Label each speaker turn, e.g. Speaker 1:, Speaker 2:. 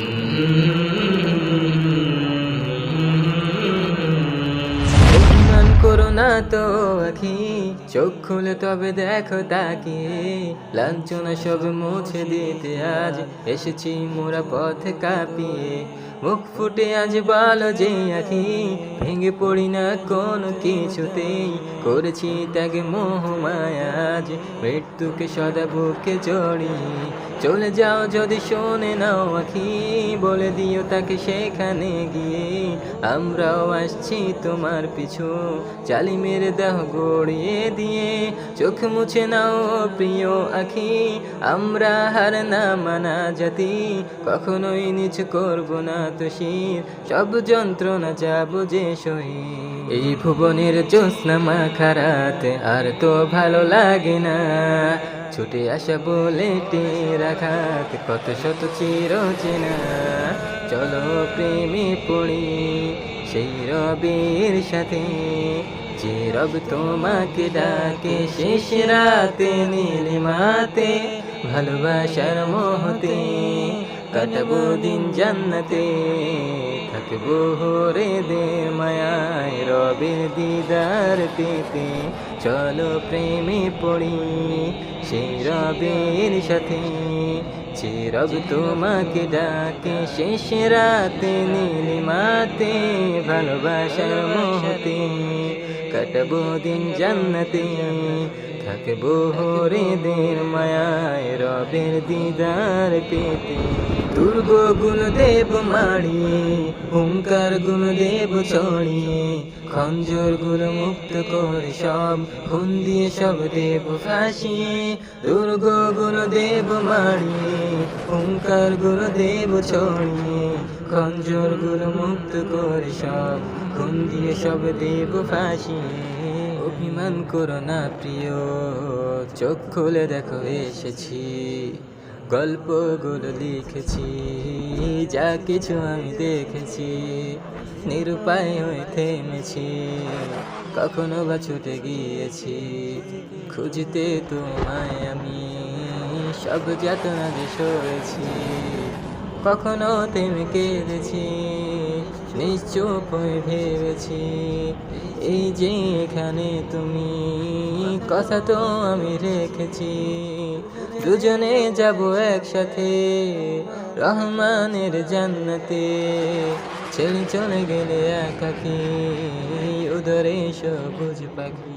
Speaker 1: অভিমান করো না তো আখি চোখ খুলে তবে দেখো তাকে লাঞ্ছনা সব মুছে দিতে আজ এসেছি মোরা পথ কাঁপিয়ে। মুখ ফুটে আজ বলো যে আখি ভেঙে পড়ি না কোনো কিছুতেই। করেছি ত্যাগে মোহ মায়া আজ, মৃত্যুকে সদা বুকে জড়িয়ে। চলে যাও যদি শোনে নাও আখি বলে দিও তাকে সেখানে গিয়ে। আমরাও আসছি তোমার পিছু। চালি মেরে দেহ গড়িয়ে দিয়ে, চোখ মুছে নাও প্রিয় আখি। আমরা হার না মানা জাতি, কখনোই নিচ করব না তো শির সব যন্ত্রণা যাব যে সহি এই ভুবনের জ্যোৎস্না মাখারাত আর তো ভালো লাগে না। ছুটে আসা বলে রাখাত কত শত চির চেনা চলো প্রেমে পড়ি, সেই রবির সাথে। যে রব তোমাকে ডাকে, শেষ রাতে নীলিমাতে ভালোবাসার মোহতে, কাটাবো দিন জান্নাতে। থাকব হরে দে মায়ায় রবের দিদার পেতে। চলো প্রেমে পড়ি সেই রবের সাথে। যে রব তোমাকে ডাকে শেষ রাতে নীলিমাতে ভালোবাসার মোহতে কাটাবো দিন জান্নাতে, থাকব হরে দের মায়ায় রবের দিদার পেতে। দুর্গ গুণ দেব মাড়ি হুঙ্কার গুণ দেব ছড়িয়ে খঞ্জর গুণ মুক্ত করে সব, খুন দিয়ে সব দেব ফাঁসিয়ে দুর্গ গুণ দেব মাড়ি হুঙ্কার গুণ দেব ছড়িয়ে খঞ্জর গুণ মুক্ত করে সব, খুন দিয়ে সব দেব ফাঁসিয়ে অভিমান করো না প্রিয়, চোখ খুলে দেখো, এসেছি। গল্পগুলো লিখেছি, যা কিছু আমি দেখেছি, নিরুপায় হয়ে থেমেছি, কখনো বা ছুটে গিয়েছি, খুঁজতে তোমায় আমি, সব যাতনা যে সয়েছি কখনো থেমে কেঁদেছি, নিশ্চুপ হয়ে ভেবেছি, এই যে এখানে তুমি, কথা তো আমি রেখেছি। দুজনে যাব একসাথে রহমানের জান্নাতে। ছেড়ে চলে গেলে একাকি উদরে সবুজ পাখি।